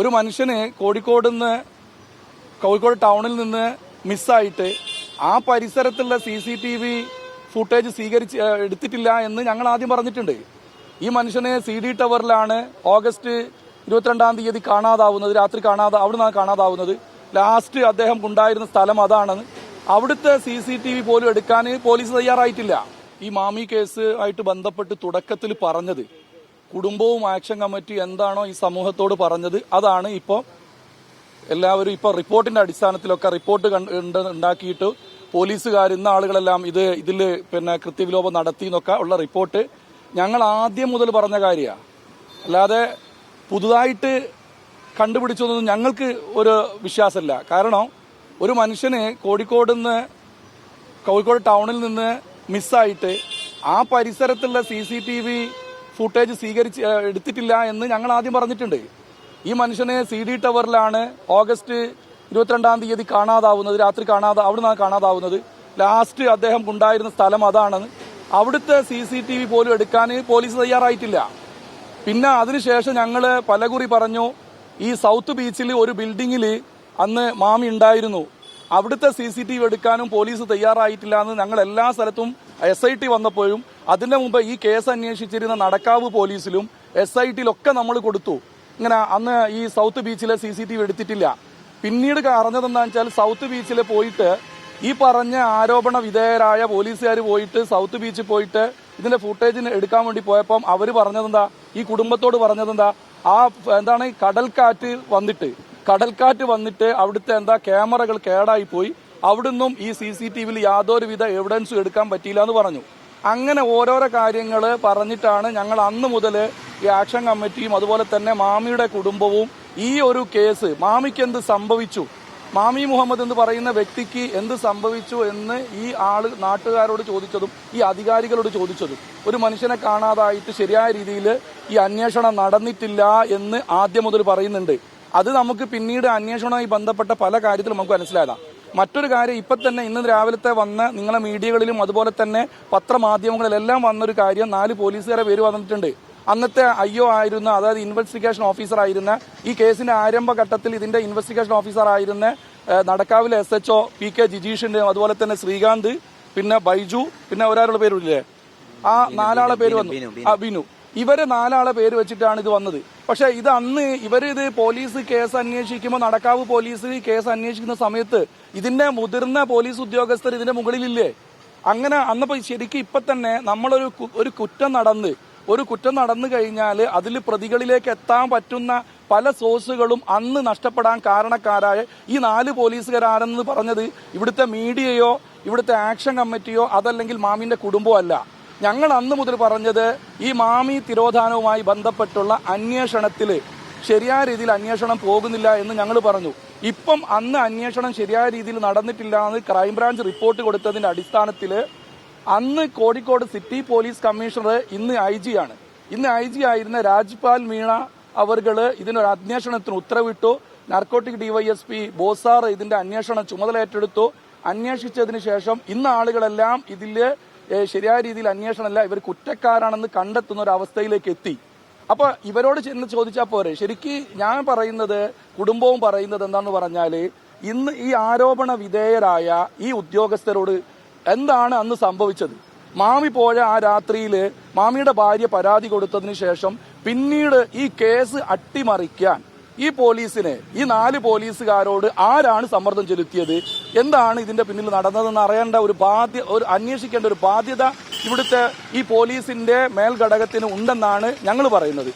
ഒരു മനുഷ്യന് കോഴിക്കോട് നിന്ന് കോഴിക്കോട് ടൗണിൽ നിന്ന് മിസ്സായിട്ട് ആ പരിസരത്തുള്ള C C T V footage സ്വീകരിച്ച് എടുത്തിട്ടില്ല എന്ന് ഞങ്ങൾ ആദ്യം പറഞ്ഞിട്ടുണ്ട്. ഈ മനുഷ്യനെ സി ഡി ടവറിലാണ് ഓഗസ്റ്റ് ഇരുപത്തിരണ്ടാം തീയതി കാണാതാവുന്നത് രാത്രി കാണാതെ നിന്നാണ് കാണാതാവുന്നത്. ലാസ്റ്റ് അദ്ദേഹം ഉണ്ടായിരുന്ന സ്ഥലം അതാണ്. അവിടുത്തെ സി സി ടി വി പോലും എടുക്കാൻ പോലീസ് തയ്യാറായിട്ടില്ല. ഈ മാമി കേസ് ആയിട്ട് ബന്ധപ്പെട്ട് തുടക്കത്തിൽ പറഞ്ഞത് കുടുംബവും ആക്ഷൻ കമ്മിറ്റി എന്താണോ ഈ സമൂഹത്തോട് പറഞ്ഞത് അതാണ് ഇപ്പോൾ എല്ലാവരും ഇപ്പോൾ റിപ്പോർട്ടിന്റെ അടിസ്ഥാനത്തിലൊക്കെ റിപ്പോർട്ട് ഉണ്ടാക്കിയിട്ട് പോലീസുകാർ ഇന്ന ആളുകളെല്ലാം ഇത് ഇതിൽ പിന്നെ കൃത്യവിലോപം നടത്തി എന്നൊക്കെ ഉള്ള റിപ്പോർട്ട് ഞങ്ങൾ ആദ്യം മുതൽ പറഞ്ഞ കാര്യമാണ് അല്ലാതെ പുതുതായിട്ട് കണ്ടുപിടിച്ചതൊന്നും ഞങ്ങൾക്ക് ഒരു വിശ്വാസമില്ല. കാരണം ഒരു മനുഷ്യന് കോഴിക്കോട് നിന്ന് കോഴിക്കോട് ടൗണിൽ നിന്ന് മിസ്സായിട്ട് ആ പരിസരത്തുള്ള C C T V footage സ്വീകരിച്ച് എടുത്തിട്ടില്ല എന്ന് ഞങ്ങൾ ആദ്യം പറഞ്ഞിട്ടുണ്ട്. ഈ മനുഷ്യനെ സി ഡി ടവറിലാണ് ഓഗസ്റ്റ് ഇരുപത്തിരണ്ടാം തീയതി കാണാതാവുന്നത് രാത്രി കാണാതെ അവിടെ നിന്നാണ് കാണാതാവുന്നത്. ലാസ്റ്റ് അദ്ദേഹം ഉണ്ടായിരുന്ന സ്ഥലം അതാണ്. അവിടുത്തെ സി സി ടി വി പോലും എടുക്കാൻ പോലീസ് തയ്യാറായിട്ടില്ല. പിന്നെ അതിനുശേഷം ഞങ്ങൾ പലകുറി പറഞ്ഞു ഈ സൗത്ത് ബീച്ചിൽ ഒരു ബിൽഡിങ്ങിൽ അന്ന് മാമി ഉണ്ടായിരുന്നു. അവിടുത്തെ സി സി ടി വി എടുക്കാനും പോലീസ് തയ്യാറായിട്ടില്ല എന്ന് ഞങ്ങൾ എല്ലാ സ്ഥലത്തും എസ് ഐ ടി വന്നപ്പോഴും അതിന്റെ മുമ്പ് ഈ കേസ് അന്വേഷിച്ചിരുന്ന നടക്കാവ് പോലീസിലും എസ് ഐ ടിയിലൊക്കെ നമ്മൾ കൊടുത്തു. ഇങ്ങനെ അന്ന് ഈ സൗത്ത് ബീച്ചിലെ സി സി ടി വി എടുത്തിട്ടില്ല. പിന്നീട് അറിഞ്ഞതെന്താ വെച്ചാൽ സൗത്ത് ബീച്ചിൽ പോയിട്ട് ഈ പറഞ്ഞ ആരോപണ വിധേയരായ പോലീസുകാർ പോയിട്ട് സൗത്ത് ബീച്ചിൽ പോയിട്ട് ഇതിന്റെ ഫുട്ടേജിന് എടുക്കാൻ വേണ്ടി പോയപ്പം അവർ പറഞ്ഞതെന്താ? ഈ കുടുംബത്തോട് പറഞ്ഞതെന്താ? ആ എന്താണ് കടൽക്കാറ്റ് വന്നിട്ട്. കടൽക്കാറ്റ് വന്നിട്ട് അവിടുത്തെ എന്താ? ക്യാമറകൾ കേടായി പോയി അവിടുന്നും ഈ സി സി ടി വിയിൽ യാതൊരുവിധ എവിഡൻസും എടുക്കാൻ പറ്റിയില്ല എന്ന് പറഞ്ഞു. അങ്ങനെ ഓരോരോ കാര്യങ്ങൾ പറഞ്ഞിട്ടാണ് ഞങ്ങൾ അന്ന് മുതൽ ഈ ആക്ഷൻ കമ്മിറ്റിയും അതുപോലെ തന്നെ മാമിയുടെ കുടുംബവും ഈ ഒരു കേസ് മാമിക്ക് എന്ത് സംഭവിച്ചു? മാമി മുഹമ്മദ് എന്ന് പറയുന്ന വ്യക്തിക്ക് എന്ത് സംഭവിച്ചു എന്ന് ഈ ആൾ നാട്ടുകാരോട് ചോദിച്ചതും ഈ അധികാരികളോട് ചോദിച്ചതും. ഒരു മനുഷ്യനെ കാണാതായിട്ട് ശരിയായ രീതിയിൽ ഈ അന്വേഷണം നടന്നിട്ടില്ല എന്ന് ആദ്യം മുതൽ പറയുന്നുണ്ട്. അത് നമുക്ക് പിന്നീട് അന്വേഷണവുമായി ബന്ധപ്പെട്ട പല കാര്യത്തിലും നമുക്ക് മനസ്സിലായതാണ് മറ്റൊരു കാര്യം ഇപ്പൊ തന്നെ ഇന്ന് രാവിലത്തെ വന്ന നിങ്ങളെ മീഡിയകളിലും അതുപോലെ തന്നെ പത്രമാധ്യമങ്ങളിലെല്ലാം വന്നൊരു കാര്യം നാല് പോലീസുകാരെ പേര് വന്നിട്ടുണ്ട്. അന്നത്തെ അയ്യോ ആയിരുന്ന അതായത് ഇൻവെസ്റ്റിഗേഷൻ ഓഫീസർ ആയിരുന്ന ഈ കേസിന്റെ ആരംഭഘട്ടത്തിൽ ഇതിന്റെ ഇൻവെസ്റ്റിഗേഷൻ ഓഫീസർ ആയിരുന്ന നടക്കാവിലെ S H O P K ജിജീഷിന്റെ അതുപോലെ തന്നെ ശ്രീകാന്ത് പിന്നെ ബൈജു പിന്നെ ഒരാളുടെ പേരില്ലേ ആ നാലാളെ പേര് വന്നു. ആ ബിനു. ഇവർ നാലാളെ പേര് വെച്ചിട്ടാണ് ഇത് വന്നത്. പക്ഷെ ഇത് അന്ന് ഇവർ ഇത് പോലീസ് കേസ് അന്വേഷിക്കുമ്പോൾ നടക്കാവ് പോലീസ് കേസ് അന്വേഷിക്കുന്ന സമയത്ത് ഇതിന്റെ മുതിർന്ന പോലീസ് ഉദ്യോഗസ്ഥർ ഇതിന്റെ മുകളിലില്ലേ? അങ്ങനെ അന്നപ്പോ ശരിക്കും ഇപ്പൊ തന്നെ നമ്മളൊരു ഒരു കുറ്റം നടന്ന് ഒരു കുറ്റം നടന്നു കഴിഞ്ഞാൽ അതിൽ പ്രതികളിലേക്ക് എത്താൻ പറ്റുന്ന പല സോഴ്സുകളും അന്ന് നഷ്ടപ്പെടാൻ കാരണക്കാരായ ഈ നാല് പോലീസുകാരാണെന്ന് പറഞ്ഞത് ഇവിടുത്തെ മീഡിയയോ ഇവിടുത്തെ ആക്ഷൻ കമ്മിറ്റിയോ അതല്ലെങ്കിൽ മാമിന്റെ കുടുംബമോ അല്ല ഞങ്ങൾ അന്ന് മുതൽ പറഞ്ഞത് ഈ മാമി തിരോധാനവുമായി ബന്ധപ്പെട്ടുള്ള അന്വേഷണത്തിൽ ശരിയായ രീതിയിൽ അന്വേഷണം പോകുന്നില്ല എന്ന് ഞങ്ങൾ പറഞ്ഞു. ഇപ്പം അന്ന് അന്വേഷണം ശരിയായ രീതിയിൽ നടന്നിട്ടില്ല എന്ന് ക്രൈംബ്രാഞ്ച് റിപ്പോർട്ട് കൊടുത്തതിന്റെ അടിസ്ഥാനത്തിൽ അന്ന് കോഴിക്കോട് സിറ്റി പോലീസ് കമ്മീഷണർ ഇന്ന് ഐ ജി ആണ്. ഇന്ന് ഐ ജി ആയിരുന്ന രാജ്പാൽ മീണ അവർകൾ ഇതിനൊരു അന്വേഷണത്തിന് ഉത്തരവിട്ടു. നാർക്കോട്ടിക് ഡിവൈഎസ്പി ബോസാർ ഇതിന്റെ അന്വേഷണം ചുമതല ഏറ്റെടുത്തു. അന്വേഷിച്ചതിന് ശേഷം ഇന്ന് ആളുകളെല്ലാം ഇതിൽ ശരിയായ രീതിയിൽ അന്വേഷണമല്ല ഇവർ കുറ്റക്കാരാണെന്ന് കണ്ടെത്തുന്ന ഒരു അവസ്ഥയിലേക്ക് എത്തി. അപ്പൊ ഇവരോട് ചെന്ന് ചോദിച്ചാൽ പോരെ. ശരിക്ക് ഞാൻ പറയുന്നത് കുടുംബവും പറയുന്നത് എന്താണെന്ന് പറഞ്ഞാൽ ഇന്ന് ഈ ആരോപണ വിധേയരായ ഈ ഉദ്യോഗസ്ഥരോട് എന്താണ് അന്ന് സംഭവിച്ചത്? മാമി പോയ ആ രാത്രിയിൽ മാമിയുടെ ഭാര്യ പരാതി കൊടുത്തതിന് ശേഷം പിന്നീട് ഈ കേസ് അട്ടിമറിക്കാൻ ഈ പോലീസിനെ ഈ നാല് പോലീസുകാരോട് ആരാണ് സമ്മർദ്ദം ചെലുത്തിയത്? എന്താണ് ഇതിന്റെ പിന്നിൽ നടന്നതെന്ന് അറിയേണ്ട ഒരു ബാധ്യ ഒരു അന്വേഷിക്കേണ്ട ഒരു ബാധ്യത ഇവിടുത്തെ ഈ പോലീസിന്റെ മേൽഘടകത്തിന് ഉണ്ടെന്നാണ് ഞങ്ങൾ പറയുന്നത്.